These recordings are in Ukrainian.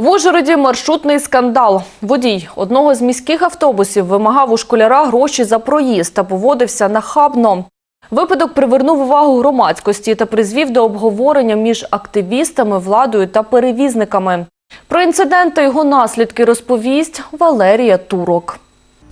В Ужгороді маршрутний скандал. Водій одного з міських автобусів вимагав у школяра гроші за проїзд та поводився нахабно. Випадок привернув увагу громадськості та призвів до обговорення між активістами, владою та перевізниками. Про інцидент та його наслідки розповість Валерія Турок.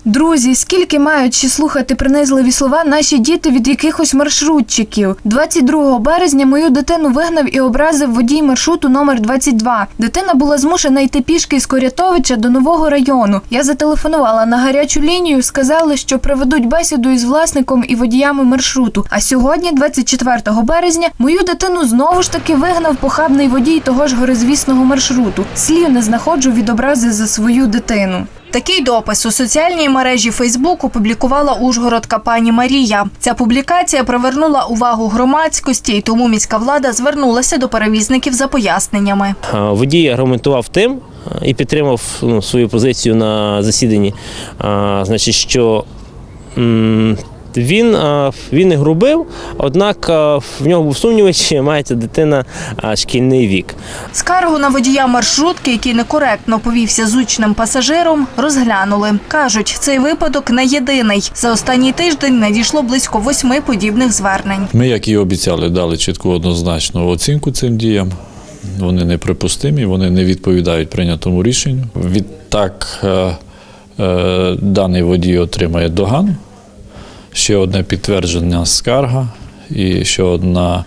Друзі, скільки мають ще слухати принизливі слова наші діти від якихось маршрутчиків? 22 березня мою дитину вигнав і образив водій маршруту номер 22. Дитина була змушена йти пішки з Корятовича до нового району. Я зателефонувала на гарячу лінію, сказали, що проведуть бесіду із власником і водіями маршруту. А сьогодні, 24 березня, мою дитину знову ж таки вигнав похабний водій того ж горизвісного маршруту. Слів не знаходжу від образи за свою дитину. Такий допис у соціальній мережі Фейсбук опублікувала Ужгородка пані Марія. Ця публікація привернула увагу громадськості, і тому міська влада звернулася до перевізників за поясненнями. Водій аргументував тим і підтримав ну, свою позицію на засіданні, а, значить, що він, він не грубив, однак в нього був сумнів, чи має ця дитина шкільний вік. Скаргу на водія маршрутки, який некоректно повівся з учнем пасажиром, розглянули. кажуть, цей випадок не єдиний. За останній тиждень надійшло близько восьми подібних звернень. Ми, як і обіцяли, дали чітку однозначну оцінку цим діям. Вони неприпустимі, вони не відповідають прийнятому рішенню. Відтак е, е, даний водій отримає догану, ще одне підтвердження скарга і ще одна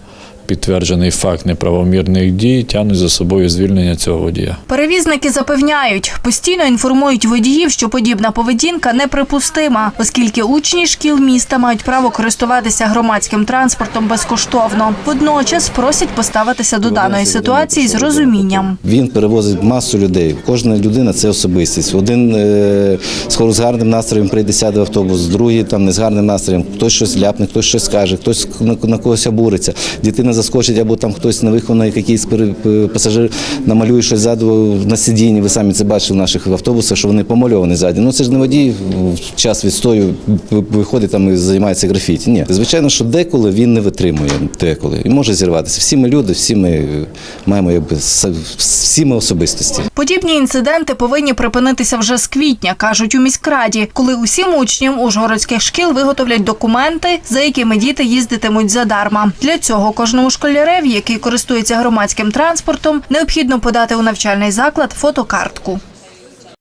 підтверджений факт неправомірних дій тягнуть за собою звільнення цього водія. Перевізники запевняють, постійно інформують водіїв, що подібна поведінка неприпустима, оскільки учні шкіл міста мають право користуватися громадським транспортом безкоштовно. Водночас просять поставитися до даної ситуації з розумінням. Він перевозить масу людей. Кожна людина це особистість. Один е, з гарним настроєм прийде сяде в автобус, другий там не з гарним настроєм. Хтось щось ляпне, хтось щось скаже, хтось на, на когось обуриться. Дитина заскочить, або там хтось не виконує якийсь пасажир, намалює щось ззаду на сидінні. Ви самі це бачили в наших автобусах, що вони помальовані ззаді. Ну це ж не водій в час відстою виходить там і займається графіті. Ні, звичайно, що деколи він не витримує деколи і може зірватися. Всі ми люди, всі ми маємо якби всі ми особистості. Подібні інциденти повинні припинитися вже з квітня, кажуть у міськраді, коли усім учням ужгородських шкіл виготовлять документи, за якими діти їздитимуть задарма. Для цього кожному школяреві, який користується громадським транспортом, необхідно подати у навчальний заклад фотокартку.